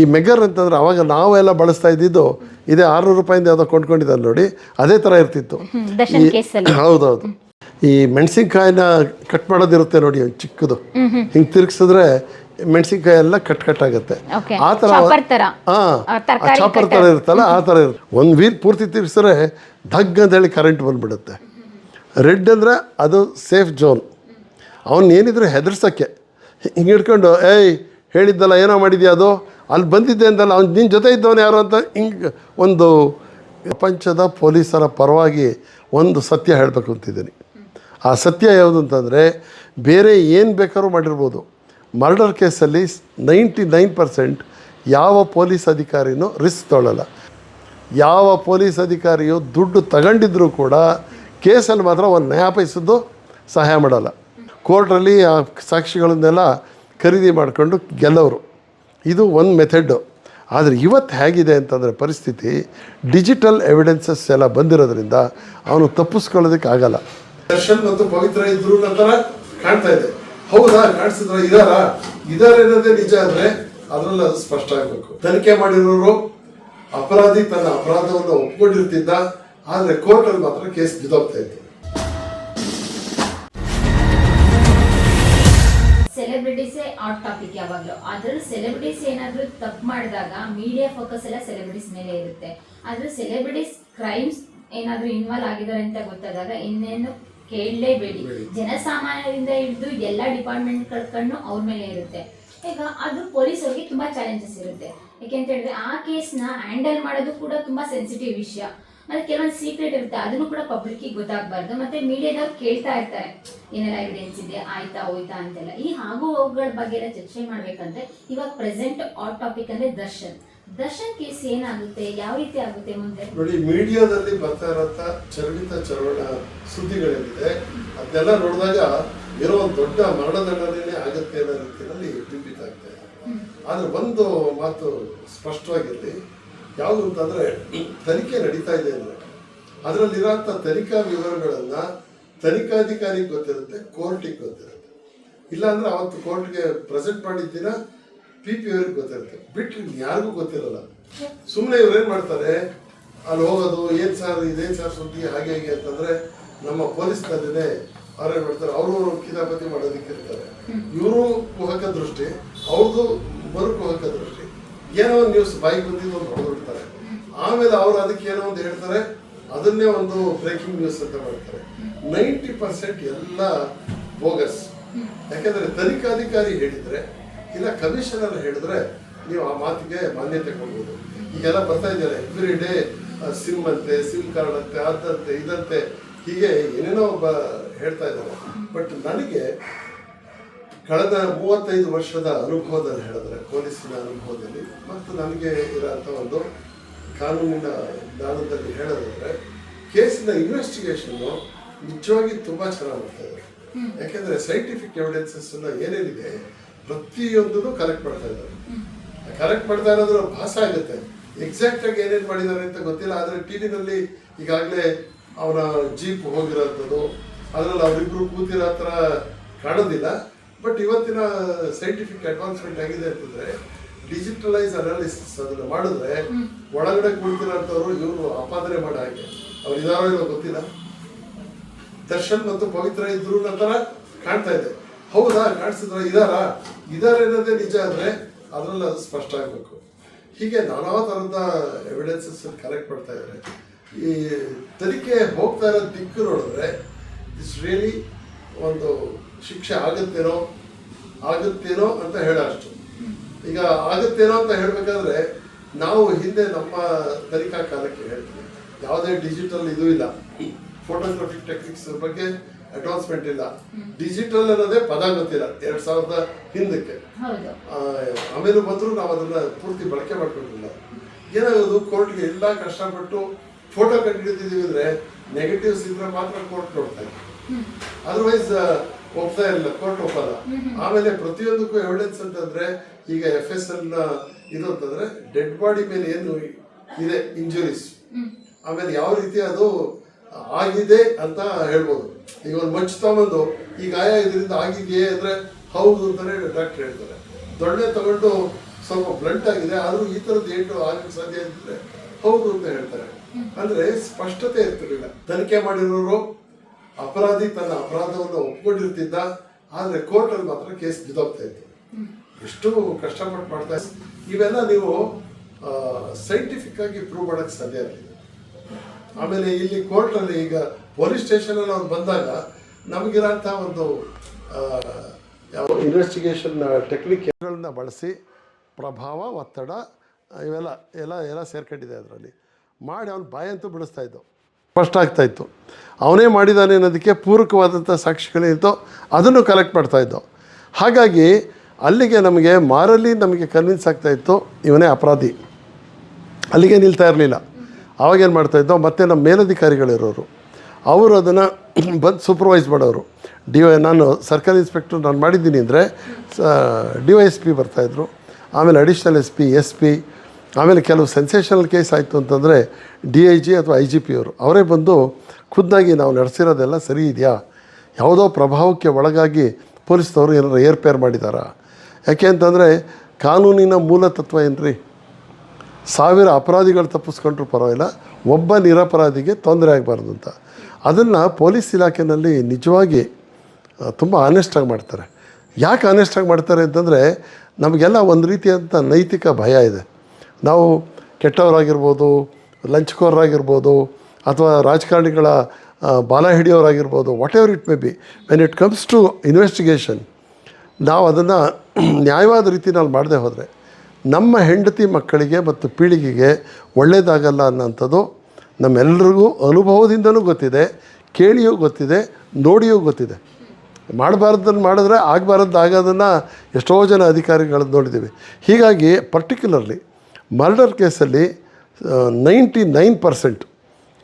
ಈ ಮೆಗರ್ ಅಂತಂದ್ರೆ ಅವಾಗ ನಾವೆಲ್ಲ ಬಳಸ್ತಾ ಇದ್ದಿದ್ದು ಇದೇ ಆರುನೂರು ರೂಪಾಯಿಂದ ಯಾವುದೋ ಕೊಂಡ್ಕೊಂಡಿದ್ದ ನೋಡಿ ಅದೇ ಥರ ಇರ್ತಿತ್ತು. ಹೌದೌದು. ಈ ಮೆಣಸಿನ್ಕಾಯಿನ ಕಟ್ ಮಾಡೋದಿರುತ್ತೆ ನೋಡಿ ಚಿಕ್ಕದು. ಹಿಂಗೆ ತಿರುಗಿಸಿದ್ರೆ ಮೆಣಸಿನ್ಕಾಯಿ ಎಲ್ಲ ಕಟ್ ಕಟ್ ಆಗುತ್ತೆ. ಆ ಥರ ಹಾಂ ಚಾಪರ್ ಥರ ಇರುತ್ತಲ್ಲ ಆ ಥರ ಇರುತ್ತೆ. ಒಂದು ವೀಲ್ ಪೂರ್ತಿ ತಿರುಗಿಸಿದ್ರೆ ಧಗ್ ಅಂತ ಹೇಳಿ ಕರೆಂಟ್ ಬಂದ್ಬಿಡುತ್ತೆ. ರೆಡ್ ಅಂದರೆ ಅದು ಸೇಫ್ ಜೋನ್ ಅವನು ಏನಿದ್ರು ಹೆದರ್ಸೋಕ್ಕೆ. ಹಿಂಗೆ ಹಿಡ್ಕೊಂಡು ಏಯ್ ಹೇಳಿದ್ದಲ್ಲ ಏನೋ ಮಾಡಿದ್ಯಾ ಅದು? ಅಲ್ಲಿ ಬಂದಿದ್ದೆ ಅಂತಲ್ಲ ಅವ್ನು ನಿನ್ನ ಜೊತೆ ಇದ್ದವನು ಯಾರು ಅಂತ ಹಿಂಗೆ ಒಂದು ಪ್ರಪಂಚದ ಪೊಲೀಸರ ಪರವಾಗಿ ಒಂದು ಸತ್ಯ ಹೇಳಬೇಕು ಅಂತಿದ್ದೀನಿ. ಆ ಸತ್ಯ ಯಾವುದು ಅಂತಂದರೆ, ಬೇರೆ ಏನು ಬೇಕಾದ್ರೂ ಮಾಡಿರ್ಬೋದು. ಮರ್ಡರ್ ಕೇಸಲ್ಲಿ ನೈಂಟಿ ನೈನ್ ಪರ್ಸೆಂಟ್ ಯಾವ ಪೊಲೀಸ್ ಅಧಿಕಾರಿನೂ ರಿಸ್ಕ್ ತೊಗೊಳ್ಳಲ್ಲ ಯಾವ ಪೊಲೀಸ್ ಅಧಿಕಾರಿಯು ದುಡ್ಡು ತಗೊಂಡಿದ್ರೂ ಕೂಡ ಕೇಸಲ್ಲಿ ಮಾತ್ರ ಒಂದು ನ್ಯಾಯ ಸಹಾಯ ಮಾಡಲ್ಲ. ಕೋರ್ಟ್ರಲ್ಲಿ ಆ ಸಾಕ್ಷಿಗಳನ್ನೆಲ್ಲ ಖರೀದಿ ಮಾಡಿಕೊಂಡು ಗೆಲ್ಲವರು. ಇದು ಒಂದು ಮೆಥಡ್ಡು ಆದರೆ ಇವತ್ತು ಹೇಗಿದೆ ಅಂತಂದರೆ ಪರಿಸ್ಥಿತಿ ಡಿಜಿಟಲ್ ಎವಿಡೆನ್ಸಸ್ ಎಲ್ಲ ಬಂದಿರೋದ್ರಿಂದ ಅವನು ತಪ್ಪಿಸ್ಕೊಳ್ಳೋದಕ್ಕೆ ಆಗಲ್ಲ. ದರ್ಶನ್ ಮತ್ತು ಪವಿತ್ರ ಇದ್ರು ನಂತರ ಕಾಣ್ತಾ ಇದೆ. ಹೌದಾ, ಕಾಣಿಸಿದ್ರ, ಇದಾರಾ? ಇದಾರೆ ನಿಜ ಆದರೆ ಅದರಲ್ಲಿ ಅದು ಸ್ಪಷ್ಟ ಆಗಬೇಕು. ತನಿಖೆ ಮಾಡಿರೋರು ಅಪರಾಧಿ ತನ್ನ ಅಪರಾಧವನ್ನು ಒಪ್ಕೊಂಡಿರ್ತಿದ್ದ, ಆದರೆ ಕೋರ್ಟಲ್ಲಿ ಮಾತ್ರ ಕೇಸ್ ಬಿದ್ದೋಗ್ತಾ ಇತ್ತು. ಆಟ್ ಟಾಪಿಕ್ ಯಾವಾಗ್ಲೂ. ಅದ್ರಲ್ಲಿ ಸೆಲೆಬ್ರಿಟೀಸ್ ಏನಾದ್ರೂ ತಪ್ಪು ಮಾಡಿದಾಗ ಮೀಡಿಯಾ ಫೋಕಸ್ ಎಲ್ಲ ಸೆಲೆಬ್ರಿಟೀಸ್ ಮೇಲೆ ಇರುತ್ತೆ. ಆದ್ರೆ ಸೆಲೆಬ್ರಿಟೀಸ್ ಕ್ರೈಮ್ಸ್ ಏನಾದ್ರೂ ಇನ್ವಾಲ್ವ್ ಆಗಿದ್ದಾರೆ ಅಂತ ಗೊತ್ತಾದಾಗ ಇನ್ನೇನು ಕೇಳಲೇಬೇಡಿ. ಜನಸಾಮಾನ್ಯರಿಂದ ಹಿಡಿದು ಎಲ್ಲ ಡಿಪಾರ್ಟ್ಮೆಂಟ್ ಕಣ್ಣು ಅವ್ರ ಮೇಲೆ ಇರುತ್ತೆ. ಈಗ ಅದು ಪೊಲೀಸರಿಗೆ ತುಂಬಾ ಚಾಲೆಂಜಸ್ ಇರುತ್ತೆ. ಯಾಕೆಂತ ಹೇಳಿದ್ರೆ ಆ ಕೇಸ್ನ ಹ್ಯಾಂಡಲ್ ಮಾಡೋದು ಕೂಡ ತುಂಬಾ ಸೆನ್ಸಿಟಿವ್ ವಿಷಯ. ಮತ್ತೆ ಕೆಲವೊಂದು ಸೀಕ್ರೆಟ್ ಇರುತ್ತೆ. ಅದನ್ನು ಕೂಡ ಪಬ್ಲಿಕ್ಗೆ ಗೊತ್ತಾಗಬಾರ್ದು. ಮತ್ತೆ ಮೀಡಿಯಾದವ್ರು ಕೇಳ್ತಾ ಇರ್ತಾರೆ. ಏನೆಲ್ಲ ಎವಿಡೆನ್ಸ್ ಇದೆ? ಆಯ್ತಾ ಹೋಯ್ತಾ ಅಂತೆಲ್ಲ. ಈ ಹಾಗೂ ಹೋಗುಗಳ ಬಗ್ಗೆ ಎಲ್ಲ ಚರ್ಚೆ ಮಾಡ್ಬೇಕಂದ್ರೆ ಇವಾಗ ಪ್ರೆಸೆಂಟ್ ಆಟ್ ಟಾಪಿಕ್ ಅಂದ್ರೆ ದರ್ಶನ್. ದರ್ಶನ್ ಕೇಸ್ ಏನಾಗುತ್ತೆ? ಯಾವ ರೀತಿ ಆಗುತ್ತೆ ಮುಂದೆ? ನೋಡಿ ಮೀಡಿಯಾದಲ್ಲಿ ಬರ್ತಾ ಇರೋಂಥ ಚರ್ವಿತ ಚರಣ ಸುದ್ದಿಗಳೇನಿದೆ ಅದನ್ನೆಲ್ಲ ನೋಡಿದಾಗ ಇರೋ ಒಂದು ದೊಡ್ಡ ಮರಣದಂಡನೆ ಆಗುತ್ತೆ ಅನ್ನೋ ರೀತಿಯಲ್ಲಿ ಬಿಂಬಿತ ಆಗ್ತಾ ಇದೆ. ಆದ್ರೆ ಒಂದು ಮಾತು ಸ್ಪಷ್ಟವಾಗಿರಲಿ. ಯಾವುದು ಅಂತಂದರೆ ತನಿಖೆ ನಡೀತಾ ಇದೆ ಅಂದ್ರೆ ಅದರಲ್ಲಿರೋಂಥ ತನಿಖಾ ವಿವರಗಳನ್ನ ತನಿಖಾಧಿಕಾರಿಗೆ ಗೊತ್ತಿರುತ್ತೆ, ಕೋರ್ಟಿಗೆ ಗೊತ್ತಿರುತ್ತೆ. ಇಲ್ಲಾಂದರೆ ಅವತ್ತು ಕೋರ್ಟ್ಗೆ ಪ್ರೆಸೆಂಟ್ ಮಾಡಿದ್ದೀನ ಪಿ ಪಿ ಅವ್ರಿಗೆ ಗೊತ್ತಿರುತ್ತೆ. ಬಿಟ್ಟರೆ ಯಾರಿಗೂ ಗೊತ್ತಿರಲ್ಲ. ಸುಮ್ಮನೆ ಇವ್ರೇನು ಮಾಡ್ತಾರೆ, ಅಲ್ಲಿ ಹೋಗೋದು, ಏನು ಸರ್ ಇದೇನು ಸರ್ ಸುದ್ದಿ, ಹಾಗೆ ಹೇಗೆ ಅಂತಂದ್ರೆ ನಮ್ಮ ಪೊಲೀಸ್ ಪೊಲೀಸ್ನಲ್ಲಿನೇ ಅವ್ರೇನು ಮಾಡ್ತಾರೆ. ಅವರು ಕಿತಾಪತಿ ಮಾಡೋದಕ್ಕೆ ಇರ್ತಾರೆ. ಇವರು ಕುಹಕ ದೃಷ್ಟಿ ಅವ್ರದ್ದು ಮರು ಕುಹಕ ದೃಷ್ಟಿ. ಏನೋ ಒಂದು ನ್ಯೂಸ್ ಬಾಯಿಗೆ ಬಂದಿದ್ದು ಒಂದು ಹೊಡೆದ್ಬಿಡ್ತಾರೆ ಆಮೇಲೆ ಅವರು ಅದಕ್ಕೆ ಏನೋ ಒಂದು ಹೇಳ್ತಾರೆ, ಅದನ್ನೇ ಒಂದು ಬ್ರೇಕಿಂಗ್ ನ್ಯೂಸ್ ಅಂತ ಮಾಡ್ತಾರೆ. ನೈಂಟಿ ಪರ್ಸೆಂಟ್ ಎಲ್ಲ ಬೋಗಸ್ ಯಾಕಂದ್ರೆ ತನಿಖಾಧಿಕಾರಿ ಹೇಳಿದ್ರೆ, ಇಲ್ಲ ಕಮಿಷನರ್ ಹೇಳಿದ್ರೆ ನೀವು ಆ ಮಾತಿಗೆ ಮಾನ್ಯತೆ ಕೊಡ್ಬೋದು. ಈಗೆಲ್ಲ ಬರ್ತಾ ಇದ್ದಾರೆ ಎವ್ರಿ ಡೇ ಸಿಮ್ ಅಂತೆ ಸಿಮ್ ಕಾರ್ಡ್ ಅಂತೆ, ಅದಂತೆ, ಇದಂತೆ, ಹೀಗೆ ಏನೇನೋ ಒಬ್ಬ ಹೇಳ್ತಾ ಇದ್ದಾರೆ. ಬಟ್ ನನಗೆ ಕಳೆದ ಮೂವತ್ತೈದು ವರ್ಷದ ಅನುಭವದಲ್ಲಿ ಹೇಳಿದ್ರೆ, ಪೊಲೀಸಿನ ಅನುಭವದಲ್ಲಿ, ಮತ್ತು ನನಗೆ ಇರೋಂಥ ಒಂದು ಕಾನೂನಿನ ಜ್ಞಾನದಲ್ಲಿ ಹೇಳೋದಾದ್ರೆ, ಕೇಸಿನ ಇನ್ವೆಸ್ಟಿಗೇಷನ್ನು ನಿಜವಾಗಿ ತುಂಬ ಚೆನ್ನಾಗಿ ಮಾಡ್ತಾ ಇದ್ದಾರೆ ಯಾಕೆಂದ್ರೆ ಸೈಂಟಿಫಿಕ್ ಎವಿಡೆನ್ಸಸ್ ಏನೇನಿದೆ, ಪ್ರತಿಯೊಂದನ್ನು ಕಲೆಕ್ಟ್ ಮಾಡ್ತಾ ಇದ್ದಾರೆ. ಕರೆಕ್ಟ್ ಮಾಡ್ತಾ ಇರೋದ್ರ ಭಾಸ ಆಗುತ್ತೆ. ಎಕ್ಸಾಕ್ಟ್ ಆಗಿ ಏನೇನು ಮಾಡಿದ್ದಾರೆ ಅಂತ ಗೊತ್ತಿಲ್ಲ, ಆದರೆ ಟಿ ವಿನಲ್ಲಿ ಈಗಾಗಲೇ ಅವರ ಜೀಪ್ ಹೋಗಿರೋಂಥದ್ದು, ಅದರಲ್ಲಿ ಅವರಿಬ್ರು ಕೂತಿರೋ ಹತ್ರ ಕಾಣೋದಿಲ್ಲ. ಬಟ್ ಇವತ್ತಿನ ಸೈಂಟಿಫಿಕ್ ಅಡ್ವಾನ್ಸ್ಮೆಂಟ್ ಆಗಿದೆ ಅಂತಂದ್ರೆ ಡಿಜಿಟಲೈಸ್ ಅನಾಲಿಸಿಸ್ ಅದನ್ನು ಮಾಡಿದ್ರೆ ಒಳಗಡೆ ಕುಳಿತಿರೋಂಥವ್ರು ಇವರು ಆಪಾದನೆ ಮಾಡೋ ಹಾಗೆ. ಅವ್ರು ಇದಾರೋ ಇಲ್ಲೋ ಗೊತ್ತಿಲ್ಲ. ದರ್ಶನ್ ಮತ್ತು ಪವಿತ್ರ ಇದ್ರು ನಂತರ ಕಾಣ್ತಾ ಇದೆ. ಹೌದಾ ಕಾಣಿಸಿದ್ರ ಇದಾರ? ಇದಾರ ಅನ್ನೋದೇ ನಿಜ ಅಂದ್ರೆ ಅದ್ರಲ್ಲಿ ಅದು ಸ್ಪಷ್ಟ ಆಗಬೇಕು. ಹೀಗೆ ನಾನಾ ಥರದ ಎವಿಡೆನ್ಸಸ್ ಕಲೆಕ್ಟ್ ಮಾಡ್ತಾ ಇದ್ದಾರೆ. ಈ ತನಿಖೆ ಹೋಗ್ತಾ ಇರೋ ದಿಕ್ಕು ನೋಡಿದ್ರೆ ಇಟ್ಸ್ ರಿಯಲಿ ಒಂದು ಶಿಕ್ಷೆ ಆಗುತ್ತೇನೋ ಆಗುತ್ತೇನೋ ಅಂತ ಹೇಳೋ ಅಷ್ಟು ಈಗ ಆಗುತ್ತೇನೋ ಅಂತ ಹೇಳಬೇಕಾದ್ರೆ ನಾವು ಹಿಂದೆ ನಮ್ಮ ತನಿಖಾ ಕಾಲಕ್ಕೆ ಹೇಳ್ತೀವಿ ಯಾವುದೇ ಡಿಜಿಟಲ್ ಇದು ಇಲ್ಲ. ಫೋಟೋಗ್ರಫಿಕ್ ಟೆಕ್ನಿಕ್ಸ್ ಬಗ್ಗೆ ಅಡ್ವಾನ್ಸ್ಮೆಂಟ್ ಇಲ್ಲ. ಡಿಜಿಟಲ್ ಅನ್ನೋದೇ ಪದ ಗೊತ್ತಿಲ್ಲ ಎರಡ್ ಸಾವಿರದ ಹಿಂದಕ್ಕೆ. ಆಮೇಲೆ ಬಂದರೂ ನಾವು ಅದನ್ನ ಪೂರ್ತಿ ಬಳಕೆ ಮಾಡ್ಕೊಂಡಿಲ್ಲ. ಏನಾಗೋದು ಕೋರ್ಟ್ಗೆ ಎಲ್ಲ ಕಷ್ಟಪಟ್ಟು ಫೋಟೋ ಕಂಡು ಹಿಡಿದಿದ್ದೀವಿ ಅಂದ್ರೆ ನೆಗೆಟಿವ್ಸ್ ಇದ್ರೆ ಮಾತ್ರ ಕೋರ್ಟ್ ನೋಡ್ತಾರೆ ಅದರ್ವೈಸ್ ಒಪ್ತಾ ಇರಲಿಲ್ಲ ಕೋರ್ಟ್ ಒಪ್ಪಲ್ಲ. ಆಮೇಲೆ ಪ್ರತಿಯೊಂದಕ್ಕೂ ಎವಿಡೆನ್ಸ್ ಅಂತಂದ್ರೆ ಈಗ ಎಫ್ ಎಸ್ ಎಲ್ನ ಇದು ಅಂತಂದ್ರೆ ಡೆಡ್ ಬಾಡಿ ಮೇಲೆ ಏನು ಇದೆ ಇಂಜುರೀಸ್ ಆಮೇಲೆ ಯಾವ ರೀತಿ ಅದು ಆಗಿದೆ ಅಂತ ಹೇಳ್ಬೋದು. ಈಗ ಒಂದು ಮಚ್ಚು ತಗೊಂಡು ಈ ಗಾಯ ಇದರಿಂದ ಆಗಿದೆಯೇ ಅಂದ್ರೆ ಹೌದು ಅಂತಾನೆ ಡಾಕ್ಟರ್ ಹೇಳ್ತಾರೆ. ದೊಡ್ಡ ತಗೊಂಡು ಸ್ವಲ್ಪ ಬ್ಲಂಟ್ ಆಗಿದೆ ಆದ್ರೂ ಈ ತರದ್ದು ಏಟು ಆಗಕ್ಕೆ ಸಾಧ್ಯ ಇದ್ರೆ ಹೌದು ಅಂತ ಹೇಳ್ತಾರೆ. ಅಂದ್ರೆ ಸ್ಪಷ್ಟತೆ ಇರ್ತಿರ್ಲಿಲ್ಲ. ತನಿಖೆ ಮಾಡಿರೋರು ಅಪರಾಧಿ ತನ್ನ ಅಪರಾಧವನ್ನು ಒಪ್ಕೊಂಡಿರ್ತಿದ್ದ, ಆದ್ರೆ ಕೋರ್ಟಲ್ಲಿ ಮಾತ್ರ ಕೇಸ್ ಬಿದ್ದೋಗ್ತಾ ಇತ್ತು. ಎಷ್ಟು ಕಷ್ಟಪಟ್ಟು ಮಾಡ್ತಾ. ಇವೆಲ್ಲ ನೀವು ಸೈಂಟಿಫಿಕ್ ಆಗಿ ಪ್ರೂವ್ ಮಾಡಕ್ ಸಾಧ್ಯ ಇರಲಿಲ್ಲ ಆಮೇಲೆ ಇಲ್ಲಿ ಕೋರ್ಟಲ್ಲಿ ಈಗ ಪೊಲೀಸ್ ಸ್ಟೇಷನಲ್ಲಿ ಅವ್ರು ಬಂದಾಗ ನಮಗಿರೋಂಥ ಒಂದು ಇನ್ವೆಸ್ಟಿಗೇಷನ್ ಟೆಕ್ನಿಕ್ಗಳನ್ನ ಬಳಸಿ ಪ್ರಭಾವ, ಒತ್ತಡ, ಇವೆಲ್ಲ, ಎಲ್ಲ ಎಲ್ಲ ಸೇರ್ಕೊಂಡಿದೆ ಅದರಲ್ಲಿ. ಮಾಡಿ ಅವ್ನು ಬಾಯಂತೂ ಬಿಡಿಸ್ತಾ ಇದ್ದು ಸ್ಪಷ್ಟ ಆಗ್ತಾ ಇತ್ತು. ಅವನೇ ಮಾಡಿದ್ದಾನೆ ಅನ್ನೋದಕ್ಕೆ ಪೂರಕವಾದಂಥ ಸಾಕ್ಷಿಗಳೇನಿತ್ತು ಅದನ್ನು ಕಲೆಕ್ಟ್ ಮಾಡ್ತಾ ಇದ್ದೋ. ಹಾಗಾಗಿ ಅಲ್ಲಿಗೆ ನಮಗೆ ಮಾರಲ್ಲಿ ನಮಗೆ ಕನ್ವಿನ್ಸ್ ಆಗ್ತಾ ಇತ್ತು ಇವನೇ ಅಪರಾಧಿ. ಅಲ್ಲಿಗೆ ನಿಲ್ತಾ ಇರಲಿಲ್ಲ. ಅವಾಗೇನು ಮಾಡ್ತಾಯಿದ್ದೋ ಮತ್ತು ನಮ್ಮ ಮೇಲಧಿಕಾರಿಗಳಿರೋರು. ಅವರು ಅದನ್ನು ಬಂದು ಸೂಪರ್ವೈಸ್ ಮಾಡೋರು. ಡಿ ವೈ, ನಾನು ಸರ್ಕಲ್ ಇನ್ಸ್ಪೆಕ್ಟರ್ ನಾನು ಮಾಡಿದ್ದೀನಿ ಅಂದರೆ ಡಿ ವೈ ಎಸ್ ಪಿ ಬರ್ತಾಯಿದ್ರು ಆಮೇಲೆ additional S P S P ಆಮೇಲೆ ಕೆಲವು ಸೆನ್ಸೇಷನಲ್ ಕೇಸ್ ಆಯಿತು ಅಂತಂದರೆ ಡಿ ಐ ಜಿ ಅಥವಾ ಐ ಜಿ ಪಿ ಅವರು, ಅವರೇ ಬಂದು ಖುದ್ದಾಗಿ ನಾವು ನಡೆಸಿರೋದೆಲ್ಲ ಸರಿ ಇದೆಯಾ? ಯಾವುದೋ ಪ್ರಭಾವಕ್ಕೆ ಒಳಗಾಗಿ ಪೊಲೀಸ್ನವರು ಏನಾರು ಏರ್ಪೇರ್ ಮಾಡಿದಾರಾ? ಯಾಕೆ ಅಂತಂದರೆ ಕಾನೂನಿನ ಮೂಲ ತತ್ವ ಏನ್ರಿ? ಸಾವಿರ ಅಪರಾಧಿಗಳು ತಪ್ಪಿಸ್ಕೊಂಡ್ರೂ ಪರವಾಗಿಲ್ಲ, ಒಬ್ಬ ನಿರಪರಾಧಿಗೆ ತೊಂದರೆ ಆಗಬಾರ್ದು ಅಂತ. ಅದನ್ನು ಪೊಲೀಸ್ ಇಲಾಖೆಯಲ್ಲಿ ನಿಜವಾಗಿ ತುಂಬ ಆನೆಸ್ಟಾಗಿ ಮಾಡ್ತಾರೆ. ಯಾಕೆ ಆನೆಸ್ಟಾಗಿ ಮಾಡ್ತಾರೆ ಅಂತಂದರೆ, ನಮಗೆಲ್ಲ ಒಂದು ರೀತಿಯಾದಂಥ ನೈತಿಕ ಭಯ ಇದೆ. ನಾವು ಕೆಟ್ಟವರಾಗಿರ್ಬೋದು, ಲಂಚ್ಕೋರರಾಗಿರ್ಬೋದು, ಅಥವಾ ರಾಜಕಾರಣಿಗಳ ಬಾಲ ಹಿಡಿಯೋರಾಗಿರ್ಬೋದು whatever it may be when it comes to investigation ನಾವು ಅದನ್ನು ನ್ಯಾಯವಾದ ರೀತಿನಲ್ಲಿ ಮಾಡದೆ ಹೋದರೆ ನಮ್ಮ ಹೆಂಡತಿ ಮಕ್ಕಳಿಗೆ ಮತ್ತು ಪೀಳಿಗೆಗೆ ಒಳ್ಳೆಯದಾಗಲ್ಲ ಅನ್ನೋಂಥದ್ದು ನಮ್ಮೆಲ್ಲರಿಗೂ ಅನುಭವದಿಂದಲೂ ಗೊತ್ತಿದೆ, ಕೇಳಿಯೂ ಗೊತ್ತಿದೆ, ನೋಡಿಯೂ ಗೊತ್ತಿದೆ. ಮಾಡಬಾರ್ದನ್ನು ಮಾಡಿದ್ರೆ ಆಗಬಾರ್ದು ಆಗೋದನ್ನು ಎಷ್ಟೋ ಜನ ಅಧಿಕಾರಿಗಳನ್ನು ನೋಡಿದ್ದೀವಿ. ಹೀಗಾಗಿ ಪರ್ಟಿಕ್ಯುಲರ್ಲಿ ಮರ್ಡರ್ ಕೇಸಲ್ಲಿ ನೈಂಟಿ ನೈನ್ ಪರ್ಸೆಂಟ್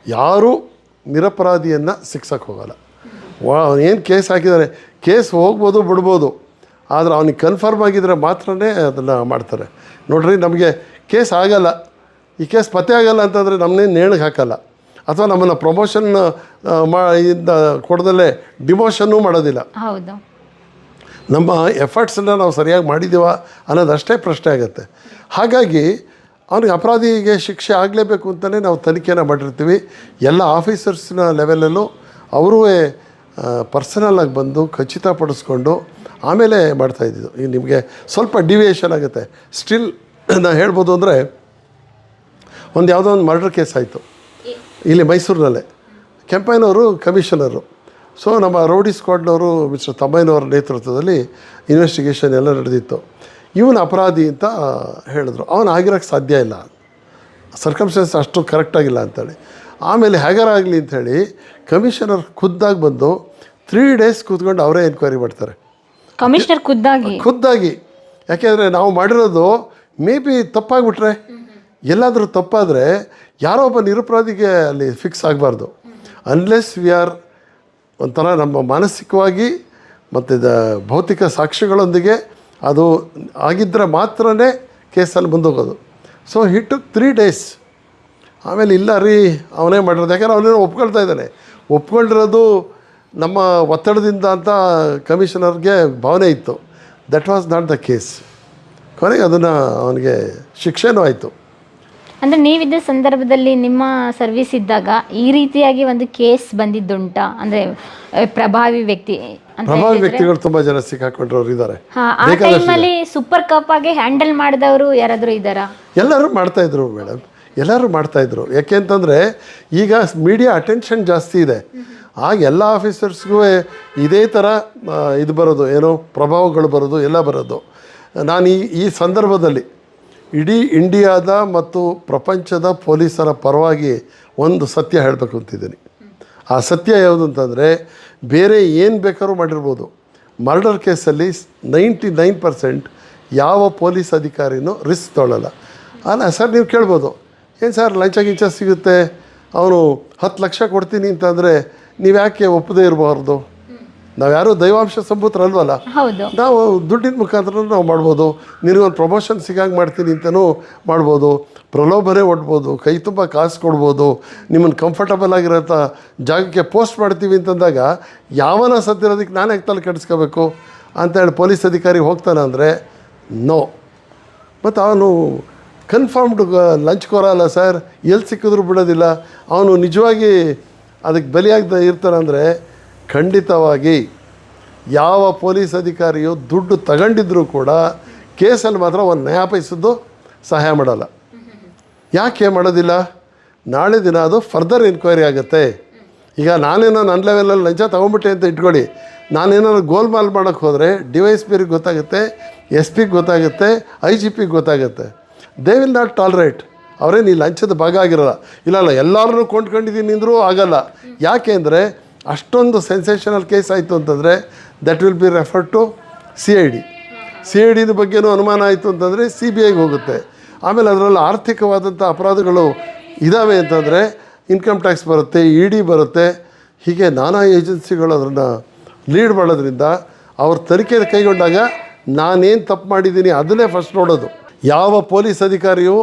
ಯಾರೂ ನಿರಪರಾಧಿಯನ್ನು ಸಿಕ್ಸಕ್ಕೆ ಹೋಗಲ್ಲ. ವಾ ಏನು ಕೇಸ್ ಹಾಕಿದ್ದಾರೆ ಕೇಸ್ ಹೋಗ್ಬೋದು ಬಿಡ್ಬೋದು. ಆದರೆ ಅವನಿಗೆ ಕನ್ಫರ್ಮ್ ಆಗಿದ್ದರೆ ಮಾತ್ರನೇ ಅದನ್ನು ಮಾಡ್ತಾರೆ. ನೋಡ್ರಿ ನಮಗೆ ಕೇಸ್ ಆಗಲ್ಲ. ಈ ಕೇಸ್ ಪತ್ತೆ ಆಗಲ್ಲ ಅಂತಂದರೆ ನಮ್ಮನ್ನೇ ನೇಣಿಗೆ ಹಾಕಲ್ಲ. ಅಥವಾ ನಮ್ಮನ್ನು ಪ್ರಮೋಷನ್ ಮಾ ಇಂದ ಕೊಡದಲ್ಲೇ ಡಿಮೋಷನ್ನೂ ಮಾಡೋದಿಲ್ಲ. ಹೌದು. ನಮ್ಮ ಎಫರ್ಟ್ಸನ್ನು ನಾವು ಸರಿಯಾಗಿ ಮಾಡಿದ್ದೀವ ಅನ್ನೋದಷ್ಟೇ ಪ್ರಶ್ನೆ ಆಗುತ್ತೆ. ಹಾಗಾಗಿ ಅವನಿಗೆ ಅಪರಾಧಿಗೆ ಶಿಕ್ಷೆ ಆಗಲೇಬೇಕು ಅಂತಲೇ ನಾವು ತನಿಖೆನ ಮಾಡಿರ್ತೀವಿ. ಎಲ್ಲ ಆಫೀಸರ್ಸ್ನ ಲೆವೆಲಲ್ಲೂ ಅವರೂ ಪರ್ಸನಲ್ಲಾಗಿ ಬಂದು ಖಚಿತಪಡಿಸ್ಕೊಂಡು ಆಮೇಲೆ ಮಾಡ್ತಾಯಿದ್ದು ಈಗ ನಿಮಗೆ ಸ್ವಲ್ಪ ಡಿವಿಯೇಷನ್ ಆಗುತ್ತೆ. ಸ್ಟಿಲ್ ನಾನು ಹೇಳ್ಬೋದು ಅಂದರೆ ಒಂದು ಯಾವುದೋ ಒಂದು ಮರ್ಡರ್ ಕೇಸ್ ಆಯಿತು. ಇಲ್ಲಿ ಮೈಸೂರಿನಲ್ಲೇ. ಕೆಂಪಯ್ಯನವರು ಕಮಿಷನರು. ಸೊ, ನಮ್ಮ ರೌಡಿ ಸ್ಕ್ವಾಡ್ನವರು ಮಿಸ್ಟರ್ ತಮ್ಮಯ್ಯನವರ ನೇತೃತ್ವದಲ್ಲಿ ಇನ್ವೆಸ್ಟಿಗೇಷನ್ ಎಲ್ಲ ನಡೆದಿತ್ತು. ಇವನು ಅಪರಾಧಿ ಅಂತ ಹೇಳಿದ್ರು. ಅವನು ಆಗಿರೋಕ್ಕೆ ಸಾಧ್ಯ ಇಲ್ಲ. ಸರ್ಕಮ್ಸ್ಟೆನ್ಸ್ ಅಷ್ಟು ಕರೆಕ್ಟಾಗಿಲ್ಲ ಅಂತೇಳಿ. ಆಮೇಲೆ ಹೇಗಾರಾಗಲಿ ಅಂಥೇಳಿ ಕಮಿಷನರ್ ಖುದ್ದಾಗಿ ಬಂದು ತ್ರೀ ಡೇಸ್ ಕೂತ್ಕೊಂಡು ಅವರೇ ಎನ್ಕ್ವೈರಿ ಮಾಡ್ತಾರೆ. ಕಮಿಷನರ್ ಖುದ್ದಾಗಿ? ಖುದ್ದಾಗಿ. ಯಾಕೆಂದರೆ ನಾವು ಮಾಡಿರೋದು ಮೇ ಬಿ ತಪ್ಪಾಗ್ಬಿಟ್ರೆ. ಎಲ್ಲಾದರೂ ತಪ್ಪಾದರೆ ಯಾರೋ ಒಬ್ಬ ನಿರಪರಾಧಿಗೆ ಅಲ್ಲಿ ಫಿಕ್ಸ್ ಆಗಬಾರ್ದು. ಅನ್ಲೆಸ್ ವಿ ಆರ್ ಒಂಥರ ನಮ್ಮ ಮಾನಸಿಕವಾಗಿ ಮತ್ತು ದ ಭೌತಿಕ ಸಾಕ್ಷ್ಯಗಳೊಂದಿಗೆ ಅದು ಆಗಿದ್ದರೆ ಮಾತ್ರನೇ ಕೇಸಲ್ಲಿ ಮುಂದೋಗೋದು. ಸೊ ಹಿಟ್ಟು ತ್ರೀ ಡೇಸ್ ಆಮೇಲೆ ಇಲ್ಲ ರೀ, ಅವನೇ ಮಾಡಿರೋದು. ಯಾಕಂದ್ರೆ ಅವನೇನೋ ಒಪ್ಕೊಳ್ತಾ ಇದ್ದಾನೆ. ಒಪ್ಕೊಂಡಿರೋದು ನಮ್ಮ ಒತ್ತಡದಿಂದ ಅಂತ ಕಮಿಷನರ್ಗೆ ಭಾವನೆ ಇತ್ತು. That was not the case ಕೊನೆಗೆ ಅದನ್ನು ಅವನಿಗೆ ಶಿಕ್ಷೆನೂ ಆಯಿತು. ಅಂದ್ರೆ ನೀವಿದ್ದ ಸಂದರ್ಭದಲ್ಲಿ ನಿಮ್ಮ ಸರ್ವಿಸ್ ಇದ್ದಾಗ ಈ ರೀತಿಯಾಗಿ ಒಂದು ಕೇಸ್ ಬಂದಿದ್ದುಂಟಾ? ಅಂದ್ರೆ ಪ್ರಭಾವಿ ವ್ಯಕ್ತಿ ಅಂತ ಪ್ರಭಾವಿ ಹೇಳಿದ್ರೆ- ವ್ಯಕ್ತಿಗಳು ತುಂಬಾ ಜನ ಸಿಕ್ಕಾಕೊಂಡ್ರವ್ರು ಇದ್ದಾರೆ. ಹಾ ಆ ಟೈಮಲ್ಲಿ ಸೂಪರ್ ಕಪ್ ಆಗಿ ಹ್ಯಾಂಡಲ್ ಮಾಡಿದವರು ಯಾರಾದರೂ ಇದ್ದಾರಾ? ಎಲ್ಲರೂ ಮಾಡ್ತಾಯಿದ್ರು ಮೇಡಮ್ ಎಲ್ಲರೂ ಮಾಡ್ತಾಯಿದ್ರು ಯಾಕೆ ಅಂತಂದ್ರೆ ಈಗ ಮೀಡಿಯಾ ಅಟೆನ್ಷನ್ ಜಾಸ್ತಿ ಇದೆ. ಆಗ ಎಲ್ಲ ಆಫೀಸರ್ಸ್ಗೂ ಇದೇ ಥರ ಆ, ಇದು ಬರೋದು. ಏನೋ ಪ್ರಭಾವಗಳು ಬರೋದು ಎಲ್ಲ ಬರೋದು. ನಾನು ಈ ಈ ಸಂದರ್ಭದಲ್ಲಿ ಇಡೀ ಇಂಡಿಯಾದ ಮತ್ತು ಪ್ರಪಂಚದ ಪೊಲೀಸರ ಪರವಾಗಿ ಒಂದು ಸತ್ಯ ಹೇಳಬೇಕು ಅಂತಿದ್ದೀನಿ. ಆ ಸತ್ಯ ಯಾವುದು ಅಂತಂದರೆ ಬೇರೆ ಏನು ಬೇಕಾದ್ರೂ ಮಾಡಿರ್ಬೋದು. ಮರ್ಡರ್ ಕೇಸಲ್ಲಿ ನೈಂಟಿ ನೈನ್ ಪರ್ಸೆಂಟ್ ಯಾವ ಪೊಲೀಸ್ ಅಧಿಕಾರಿನೂ ರಿಸ್ಕ್ ತೊಗೊಳ್ಳಲ್ಲ ಅಲ್ಲ ಸರ್ ನೀವು ಕೇಳ್ಬೋದು. ಏನು ಸರ್ ಲಂಚ ಗಿಂಚ ಸಿಗುತ್ತೆ? ಅವನು ಹತ್ತು ಲಕ್ಷ ಕೊಡ್ತೀನಿ ಅಂತಂದರೆ ನೀವು ಯಾಕೆ ಒಪ್ಪದೇ ಇರಬಾರ್ದು? ನಾವು ಯಾರೂ ದೈವಾಂಶ ಸಂಭೂತರಲ್ವಲ್ಲ ನಾವು ದುಡ್ಡಿನ ಮುಖಾಂತರ ನಾವು ಮಾಡ್ಬೋದು. ನಿನಗೊಂದು ಪ್ರಮೋಷನ್ ಸಿಗಂಗೆ ಮಾಡ್ತೀನಿ ಅಂತಲೂ ಮಾಡ್ಬೋದು. ಪ್ರಲೋಭನೆ ಒಡ್ಬೋದು. ಕೈ ತುಂಬ ಕಾಸು ಕೊಡ್ಬೋದು. ನಿಮ್ಮನ್ನು ಕಂಫರ್ಟಬಲ್ ಆಗಿರೋಂಥ ಜಾಗಕ್ಕೆ ಪೋಸ್ಟ್ ಮಾಡ್ತೀವಿ ಅಂತಂದಾಗ ಯಾವನ ಸತ್ತಿರೋದಕ್ಕೆ ನಾನು ಯಾಕೆ ತಲೆ ಕೆಡಿಸ್ಕೋಬೇಕು? ಅಂತೇಳಿ ಪೊಲೀಸ್ ಅಧಿಕಾರಿ ಹೋಗ್ತಾನೆ ಅಂದರೆ ನೋ ಮತ್ತು ಅವನು ಕನ್ಫರ್ಮ್ಡ್ ಲಂಚ್ ಅಲ್ಲ ಸರ್ ಎಲ್ಲಿ ಸಿಕ್ಕಿದ್ರು ಬಿಡೋದಿಲ್ಲ. ಅವನು ನಿಜವಾಗಿ ಅದಕ್ಕೆ ಬಲಿಯಾಗ್ದ ಇರ್ತಾನಂದರೆ ಖಂಡಿತವಾಗಿ ಯಾವ ಪೊಲೀಸ್ ಅಧಿಕಾರಿಯು ದುಡ್ಡು ತಗೊಂಡಿದ್ರೂ ಕೂಡ ಕೇಸಲ್ಲಿ ಮಾತ್ರ ಒಂದು ನ್ಯಾಯ ಸಹಾಯ ಮಾಡಲ್ಲ. ಯಾಕೆ ಮಾಡೋದಿಲ್ಲ? ನಾಳೆ ದಿನ ಅದು ಫರ್ದರ್ ಎನ್ಕ್ವೈರಿ ಆಗುತ್ತೆ. ಈಗ ನಾನೇನೋ ನನ್ನ ಲೆವೆಲಲ್ಲಿ ಲಂಚ ತೊಗೊಂಬಿಟ್ಟೆ ಅಂತ ಇಟ್ಕೊಳ್ಳಿ. ನಾನೇನಾದ್ರು ಗೋಲ್ಮಾಲ್ ಮಾಡೋಕ್ಕೆ ಹೋದರೆ ಡಿ ವೈ ಎಸ್ ಪಿರಿಗೆ ಗೊತ್ತಾಗುತ್ತೆ ಎಸ್ ಪಿಗೆ ಗೊತ್ತಾಗುತ್ತೆ ಐ ಜಿ ಪಿಗೆ ಗೊತ್ತಾಗುತ್ತೆ. ದೇ ವಿಲ್ ನಾಟ್ ಟಾಲ್ರೇಟ್ ಅವರೇ ನೀ ಲಂಚದ ಭಾಗ ಆಗಿರಲ್ಲ. ಇಲ್ಲ ಇಲ್ಲ ಎಲ್ಲರೂ ಕೊಂಡ್ಕೊಂಡಿದ್ದೀನಿ ಅಂದರೂ ಆಗಲ್ಲ. ಯಾಕೆ ಅಂದರೆ ಅಷ್ಟೊಂದು ಸೆನ್ಸೇಷನಲ್ ಕೇಸ್ ಆಯಿತು ಅಂತಂದರೆ that will be refer to C I D C I ಡಿದ ಬಗ್ಗೆನೂ ಅನುಮಾನ ಆಯಿತು ಅಂತಂದರೆ ಸಿ ಬಿ ಐಗೆ ಹೋಗುತ್ತೆ. ಆಮೇಲೆ ಅದರಲ್ಲಿ ಆರ್ಥಿಕವಾದಂಥ ಅಪರಾಧಗಳು ಇದ್ದಾವೆ ಅಂತಂದರೆ ಇನ್ಕಮ್ ಟ್ಯಾಕ್ಸ್ ಬರುತ್ತೆ ಇ ಡಿ ಬರುತ್ತೆ. ಹೀಗೆ ನಾನಾ ಏಜೆನ್ಸಿಗಳು ಅದನ್ನು ಲೀಡ್ ಮಾಡೋದ್ರಿಂದ ಅವ್ರ ತನಿಖೆ ಕೈಗೊಂಡಾಗ ನಾನೇನು ತಪ್ಪು ಮಾಡಿದ್ದೀನಿ ಅದನ್ನೇ ಫಸ್ಟ್ ನೋಡೋದು. ಯಾವ ಪೊಲೀಸ್ ಅಧಿಕಾರಿಯು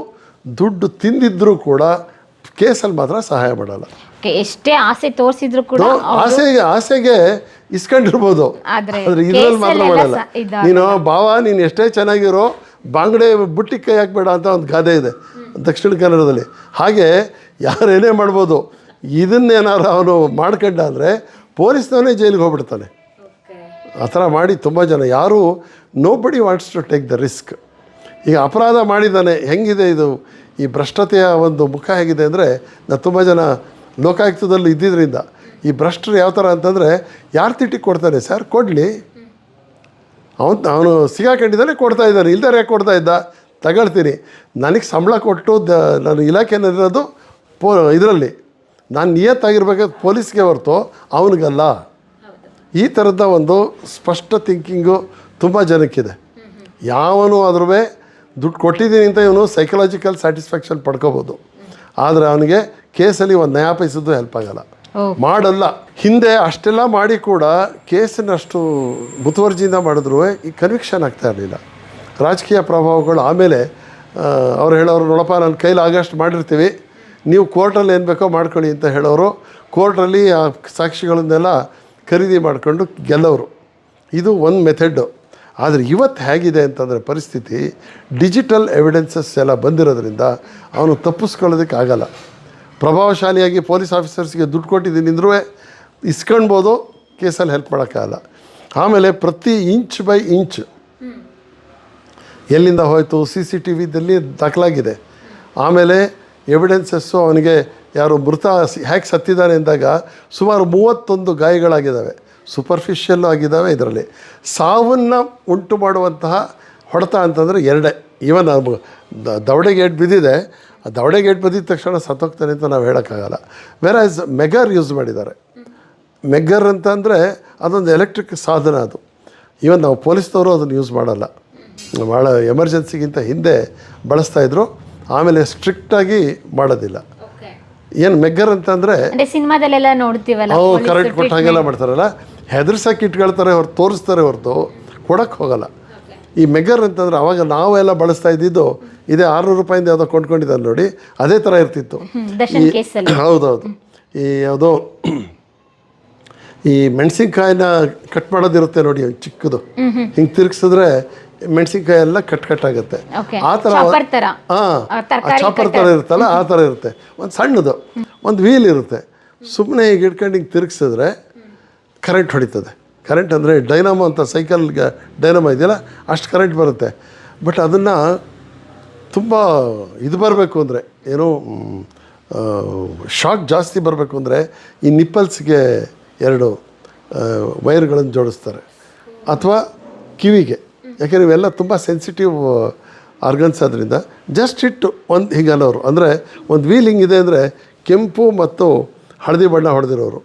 ದುಡ್ಡು ತಿಂದಿದ್ದರೂ ಕೂಡ ಕೇಸಲ್ಲಿ ಮಾತ್ರ ಸಹಾಯ ಮಾಡಲ್ಲ. ಎಷ್ಟೇ ಆಸೆ ತೋರಿಸಿದ್ರು ಕೂಡ ಆಸೆಗೆ ಆಸೆಗೆ ಇಸ್ಕೊಂಡಿರ್ಬೋದು. ಆದ್ರೆ ಇದ್ರಲ್ಲಿ ಮಾತ್ರ ಮಾಡಲ್ಲ. ನೀನು ಭಾವ ನೀನು ಎಷ್ಟೇ ಚೆನ್ನಾಗಿರೋ ಬಾಂಗ್ಡೆ ಬುಟ್ಟಿ ಕೈ ಹಾಕ್ಬೇಡ ಅಂತ ಒಂದು ಗಾದೆ ಇದೆ ದಕ್ಷಿಣ ಕನ್ನಡದಲ್ಲಿ. ಹಾಗೆ ಯಾರೇನೇ ಮಾಡ್ಬೋದು ಇದನ್ನೇನಾರು ಅವನು ಮಾಡ್ಕೊಂಡ ಅಂದರೆ ಪೊಲೀಸ್ನವನೇ ಜೈಲಿಗೆ ಹೋಗ್ಬಿಡ್ತಾನೆ. ಆ ಥರ ಮಾಡಿ ತುಂಬ ಜನ. ಯಾರು nobody wants to take the risk ಈಗ ಅಪರಾಧ ಮಾಡಿದ್ದಾನೆ. ಹೆಂಗಿದೆ ಇದು? ಈ ಭ್ರಷ್ಟತೆಯ ಒಂದು ಮುಖ ಹೇಗಿದೆ ಅಂದರೆ ನಾನು ತುಂಬ ಜನ ಲೋಕಾಯುಕ್ತದಲ್ಲಿ ಇದ್ದಿದ್ದರಿಂದ ಈ ಭ್ರಷ್ಟರು ಯಾವ ಥರ ಅಂತಂದರೆ, ಯಾರು ತಿಟ್ಟಿಗೆ ಕೊಡ್ತಾನೆ ಸರ್? ಕೊಡಲಿ. ಅವನು ಅವನು ಸಿಗಾಕೊಂಡಿದ್ದಾನೆ ಕೊಡ್ತಾ ಇದ್ದಾನೆ. ಇಲ್ದಾರೆ ಯಾಕೆ ಕೊಡ್ತಾ ಇದ್ದ? ತಗೊಳ್ತೀನಿ. ನನಗೆ ಸಂಬಳ ಕೊಟ್ಟು ದ ನನ್ನ ಇಲಾಖೆಯಲ್ಲಿರೋದು ಪೋ ಇದರಲ್ಲಿ. ನಾನು ನಿಯತ್ತಾಗಿರ್ಬೇಕಾದ ಪೊಲೀಸ್ಗೆ ಹೊರತು ಅವನಿಗಲ್ಲ. ಈ ಥರದ ಒಂದು ಸ್ಪಷ್ಟ ಥಿಂಕಿಂಗು ತುಂಬ ಜನಕ್ಕಿದೆ. ಯಾವನು ಅದ್ರ ದುಡ್ಡು ಕೊಟ್ಟಿದ್ದೀನಿ ಅಂತ ಇವನು ಸೈಕಲಾಜಿಕಲ್ ಸ್ಯಾಟಿಸ್ಫ್ಯಾಕ್ಷನ್ ಪಡ್ಕೋಬೋದು. ಆದರೆ ಅವನಿಗೆ ಕೇಸಲ್ಲಿ ಒಂದು ನ್ಯಾಯ ಪೈಸದ್ದು ಹೆಲ್ಪ್ ಆಗಲ್ಲ. ಮಾಡಲ್ಲ. ಹಿಂದೆ ಅಷ್ಟೆಲ್ಲ ಮಾಡಿ ಕೂಡ ಕೇಸನ್ನಷ್ಟು ಮುತುವರ್ಜಿಯಿಂದ ಮಾಡಿದ್ರು ಈ ಕನ್ವಿಕ್ಷನ್ ಆಗ್ತಾ ಇರಲಿಲ್ಲ. ರಾಜಕೀಯ ಪ್ರಭಾವಗಳು ಆಮೇಲೆ ಅವ್ರು ಹೇಳೋರು ನೋಡಪ್ಪ ನನ್ನ ಕೈಲಿ ಆಗಷ್ಟು ಮಾಡಿರ್ತೀವಿ. ನೀವು ಕೋರ್ಟಲ್ಲಿ ಏನು ಬೇಕೋ ಮಾಡ್ಕೊಳ್ಳಿ ಅಂತ ಹೇಳೋರು. ಕೋರ್ಟಲ್ಲಿ ಆ ಸಾಕ್ಷಿಗಳನ್ನೆಲ್ಲ ಖರೀದಿ ಮಾಡಿಕೊಂಡು ಗೆಲ್ಲೋರು. ಇದು ಒಂದು ಮೆಥಡ್ಡು ಆದರೆ ಇವತ್ತು ಹೇಗಿದೆ ಅಂತಂದರೆ ಪರಿಸ್ಥಿತಿ ಡಿಜಿಟಲ್ ಎವಿಡೆನ್ಸಸ್ ಎಲ್ಲ ಬಂದಿರೋದ್ರಿಂದ ಅವನು ತಪ್ಪಿಸ್ಕೊಳ್ಳೋದಕ್ಕೆ ಆಗಲ್ಲ. ಪ್ರಭಾವಶಾಲಿಯಾಗಿ ಪೊಲೀಸ್ ಆಫೀಸರ್ಸ್ಗೆ ದುಡ್ಡು ಕೊಟ್ಟಿದ್ದೀನಿ ಅಂದ್ರೂ ಇಸ್ಕೊಳ್ಬೋದು, ಕೇಸಲ್ಲಿ ಹೆಲ್ಪ್ ಮಾಡೋಕ್ಕಾಗಲ್ಲ. ಆಮೇಲೆ ಪ್ರತಿ ಇಂಚ್ ಬೈ ಇಂಚ್ ಎಲ್ಲಿಂದ ಹೋಯಿತು ಸಿ ಸಿ ಟಿ ವಿದಲ್ಲಿ ದಾಖಲಾಗಿದೆ. ಆಮೇಲೆ ಎವಿಡೆನ್ಸಸ್ಸು ಅವನಿಗೆ ಯಾರು ಮೃತ ಹ್ಯಾಕ್ ಸತ್ತಿದ್ದಾರೆ ಅಂದಾಗ ಸುಮಾರು ಮೂವತ್ತೊಂದು ಗಾಯಗಳಾಗಿದ್ದಾವೆ. ಸೂಪರ್ಫಿಷಿಯಲ್ಲು ಆಗಿದ್ದಾವೆ ಇದರಲ್ಲಿ. ಸಾವನ್ನು ಉಂಟು ಮಾಡುವಂತಹ ಹೊಡೆತ ಅಂತಂದರೆ ಎರಡೇ. ಈವನ್ ದವಡೆ ಗೇಟ್ ಬಿದ್ದಿದೆ ಆ ದವಡೆ ಗೇಟ್ ಬಿದ್ದಿದ ತಕ್ಷಣ ಸತ್ತೋಗ್ತಾನೆ ಅಂತ ನಾವು ಹೇಳೋಕ್ಕಾಗಲ್ಲ. ವೆರ್ ಆಸ್ ಮೆಗರ್ ಯೂಸ್ ಮಾಡಿದ್ದಾರೆ ಮೆಗ್ಗರ್ ಅಂತಂದರೆ ಅದೊಂದು ಎಲೆಕ್ಟ್ರಿಕ್ ಸಾಧನ ಅದು. ಈವನ್ ನಾವು ಪೊಲೀಸ್ನವರು ಅದನ್ನು ಯೂಸ್ ಮಾಡಲ್ಲ. ಭಾಳ ಎಮರ್ಜೆನ್ಸಿಗಿಂತ ಹಿಂದೆ ಬಳಸ್ತಾಯಿದ್ರು ಆಮೇಲೆ ಸ್ಟ್ರಿಕ್ಟಾಗಿ ಮಾಡೋದಿಲ್ಲ. ಏನು ಮೆಗ್ಗರ್ ಅಂತಂದರೆ ಅಂದ್ರೆ ಸಿನಿಮಾದಲ್ಲೆಲ್ಲ ನೋಡ್ತೀವಲ್ಲ ಅವು police ಕರೆಕ್ಟ್ ಕೊಟ್ಟು ಹಾಗೆಲ್ಲ ಮಾಡ್ತಾರಲ್ಲ. ಹೆದರ್ಸಕ್ಕೆ ಇಟ್ಕೊಳ್ತಾರೆ ಅವ್ರು ತೋರಿಸ್ತಾರೆ ಹೊರತು ಕೊಡಕ್ಕೆ ಹೋಗಲ್ಲ. ಈ ಮೆಗರ್ ಅಂತಂದ್ರೆ ಅವಾಗ ನಾವೆಲ್ಲ ಬಳಸ್ತಾ ಇದ್ದಿದ್ದು ಇದೇ ಆರುನೂರು ರೂಪಾಯಿಂದ ಯಾವುದೋ ಕೊಂಡ್ಕೊಂಡಿದ್ದಾರೆ ನೋಡಿ. ಅದೇ ಥರ ಇರ್ತಿತ್ತು. ಹೌದೌದು. ಈ ಯಾವುದೋ ಈ ಮೆಣಸಿನ್ಕಾಯಿನ ಕಟ್ ಮಾಡೋದಿರುತ್ತೆ ನೋಡಿ ಚಿಕ್ಕದು. ಹಿಂಗೆ ತಿರುಗಿಸಿದ್ರೆ ಮೆಣಸಿನ್ಕಾಯಿ ಎಲ್ಲ ಕಟ್ ಕಟ್ ಆಗುತ್ತೆ. ಆ ಥರ. ಹಾಂ ಆ, ಚಾಪರ್ ಥರ ಇರುತ್ತಲ್ಲ ಆ ಥರ ಇರುತ್ತೆ. ಒಂದು ಸಣ್ಣದು ಒಂದು ವೀಲ್ ಇರುತ್ತೆ. ಸುಮ್ಮನೆ ಈಗ ಇಟ್ಕೊಂಡು ಹಿಂಗೆ ತಿರುಗಿಸಿದ್ರೆ ಕರೆಂಟ್ ಹೊಡಿತದೆ. ಕರೆಂಟ್ ಅಂದರೆ ಡೈನಾಮೋ ಅಂತ ಸೈಕಲ್ಗೆ ಡೈನಾಮೋ ಇದೆಯಲ್ಲ, ಅಷ್ಟು ಕರೆಂಟ್ ಬರುತ್ತೆ. ಬಟ್ ಅದನ್ನು ತುಂಬ ಇದು ಬರಬೇಕು ಅಂದರೆ, ಏನೋ ಶಾಕ್ ಜಾಸ್ತಿ ಬರಬೇಕು ಅಂದರೆ ಈ ನಿಪ್ಪಲ್ಸ್ಗೆ ಎರಡು ವೈರ್ಗಳನ್ನು ಜೋಡಿಸ್ತಾರೆ. ಅಥವಾ ಕಿವಿಗೆ. ಯಾಕೆಂದರೆ ಇವೆಲ್ಲ ತುಂಬ ಸೆನ್ಸಿಟಿವ್ ಆರ್ಗನ್ಸ್ ಆದ್ದರಿಂದ ಜಸ್ಟ್ ಇಟ್ಟು ಒಂದು, ಹೀಗೆ ಅನ್ನೋರು. ಅಂದರೆ ಒಂದು ವೀಲ್ ಹಿಂಗಿದೆ ಅಂದರೆ ಕೆಂಪು ಮತ್ತು ಹಳದಿ ಬಣ್ಣ ಹೊಡೆದಿರೋರು.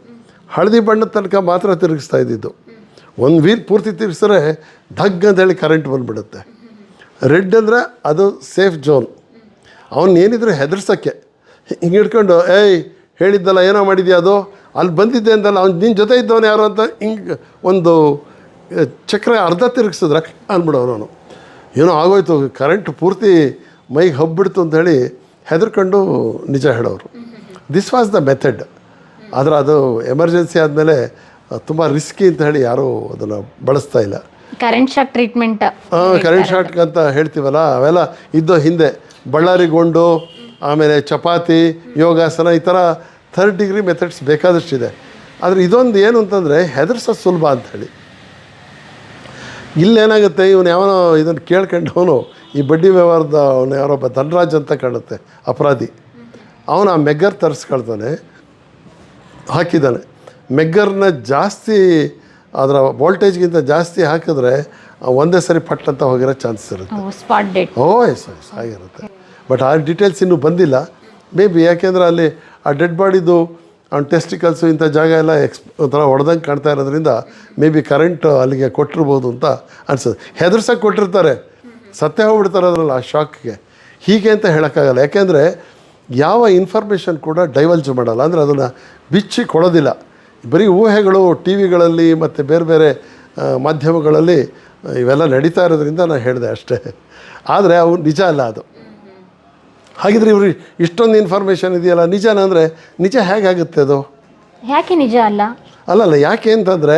ಹಳದಿ ಬಣ್ಣದ ತನಕ ಮಾತ್ರ ತಿರುಗಿಸ್ತಾ ಇದ್ದಿದ್ದು. ಒಂದು ವೀಲ್ ಪೂರ್ತಿ ತಿರ್ಸಿದ್ರೆ ಧಗ್ ಅಂತ ಹೇಳಿ ಕರೆಂಟ್ ಬಂದುಬಿಡುತ್ತೆ. ರೆಡ್ ಅಂದರೆ ಅದು ಸೇಫ್ ಜೋನ್ ಅವನು ಏನಿದ್ರು ಹೆದರ್ಸೋಕ್ಕೆ. ಹಿಂಗೆ ಹಿಡ್ಕೊಂಡು, ಏಯ್, ಹೇಳಿದ್ದಲ್ಲ ಏನೋ ಮಾಡಿದ್ಯಾ ಅದು? ಅಲ್ಲಿ ಬಂದಿದ್ದೆ ಅಂತಲ್ಲ ಅವ್ನು ನಿನ್ನ ಜೊತೆ ಇದ್ದವನು ಯಾರು ಅಂತ ಹಿಂಗೆ ಒಂದು ಚಕ್ರ ಅರ್ಧ ತಿರುಗಿಸಿದ್ರೆ ಅಂದ್ಬಿಡೋನು ಅವನು. ಏನೋ ಆಗೋಯ್ತು ಕರೆಂಟ್ ಪೂರ್ತಿ ಮೈಗೆ ಹಬ್ಬಿಡ್ತು ಅಂತ ಹೇಳಿ ಹೆದರ್ಕೊಂಡು ನಿಜ ಹೇಳೋರು. ದಿಸ್ ವಾಸ್ ದ ಮೆಥಡ್ ಆದರೆ ಅದು ಎಮರ್ಜೆನ್ಸಿ ಆದಮೇಲೆ ತುಂಬ ರಿಸ್ಕಿ ಅಂತ ಹೇಳಿ ಯಾರೂ ಅದನ್ನು ಬಳಸ್ತಾ ಇಲ್ಲ. Current shock treatment current shock ಅಂತ ಹೇಳ್ತೀವಲ್ಲ ಅವೆಲ್ಲ ಇದ್ದೋ ಹಿಂದೆ ಬಳ್ಳಾರಿ ಗೊಂಡು ಆಮೇಲೆ ಚಪಾತಿ ಯೋಗಾಸನ ಈ ಥರ ಥರ್ಡ್ ಡಿಗ್ರಿ ಮೆಥಡ್ಸ್ ಬೇಕಾದಷ್ಟಿದೆ ಆದರೆ ಇದೊಂದು ಏನು ಅಂತಂದರೆ ಹೆದರ್ಸೋದು ಸುಲಭ ಅಂತ ಹೇಳಿ. ಇಲ್ಲೇನಾಗುತ್ತೆ ಇವನು ಯಾವನೋ ಇದನ್ನು ಕೇಳ್ಕೊಂಡವನು ಈ ಬಡ್ಡಿ ವ್ಯವಹಾರದ ಅವನು ಯಾರೊಬ್ಬ ಧನರಾಜ್ ಅಂತ ಕಾಣುತ್ತೆ ಅಪರಾಧಿ. ಅವನು ಆ ಮೆಗ್ಗರ್ ತರಿಸ್ಕೊಳ್ತಾನೆ ಹಾಕಿದ್ದಾನೆ. ಮೆಗ್ಗರ್ನ ಜಾಸ್ತಿ ಅದರ ವೋಲ್ಟೇಜ್ಗಿಂತ ಜಾಸ್ತಿ ಹಾಕಿದ್ರೆ ಒಂದೇ ಸರಿ ಪಟ್ ಅಂತ ಹೋಗಿರೋ ಚಾನ್ಸಸ್ ಇರುತ್ತೆ. ಓ ಎಸ್ ಎಸ್ ಆಗಿರುತ್ತೆ ಬಟ್ ಆ ಡೀಟೇಲ್ಸ್ ಇನ್ನೂ ಬಂದಿಲ್ಲ. ಮೇ ಬಿ ಯಾಕೆಂದರೆ ಅಲ್ಲಿ ಆ ಡೆಡ್ ಬಾಡಿದು ಅವ್ನ ಟೆಸ್ಟಿಕಲ್ಸು ಇಂಥ ಜಾಗ ಎಲ್ಲ ಎಕ್ಸ್ ಒಂಥರ ಹೊಡೆದಂಗೆ ಕಾಣ್ತಾ ಇರೋದ್ರಿಂದ ಮೇ ಬಿ ಕರೆಂಟ್ ಅಲ್ಲಿಗೆ ಕೊಟ್ಟಿರ್ಬೋದು ಅಂತ ಅನ್ಸುತ್ತೆ. ಹೆದರ್ಸಕ್ಕೆ ಕೊಟ್ಟಿರ್ತಾರೆ. ಸತ್ಯ ಹೋಗ್ಬಿಡ್ತಾರೆ ಅದರಲ್ಲಿ ಆ ಶಾಕ್ಗೆ ಹೀಗೆ ಅಂತ ಹೇಳೋಕ್ಕಾಗಲ್ಲ. ಯಾಕೆಂದರೆ ಯಾವ ಇನ್ಫಾರ್ಮೇಷನ್ ಕೂಡ ಡೈವಲ್ಜ್ ಮಾಡಲ್ಲ. ಅಂದರೆ ಅದನ್ನು ಬಿಚ್ಚಿ ಕೊಡೋದಿಲ್ಲ. ಬರೀ ಊಹೆಗಳು ಟಿ ವಿಗಳಲ್ಲಿ ಮತ್ತು ಬೇರೆ ಬೇರೆ ಮಾಧ್ಯಮಗಳಲ್ಲಿ ಇವೆಲ್ಲ ನಡೀತಾ ಇರೋದ್ರಿಂದ ನಾನು ಹೇಳಿದೆ ಅಷ್ಟೇ. ಆದರೆ ಅವು ನಿಜ ಅಲ್ಲ ಅದು. ಹಾಗಿದ್ರೆ ಇವರು ಇಷ್ಟೊಂದು ಇನ್ಫಾರ್ಮೇಷನ್ ಇದೆಯಲ್ಲ ನಿಜನ ಅಂದರೆ ನಿಜ ಹೇಗಾಗುತ್ತೆ ಅದು? ಯಾಕೆ ನಿಜ ಅಲ್ಲ? ಅಲ್ಲಲ್ಲ ಯಾಕೆ ಅಂತಂದರೆ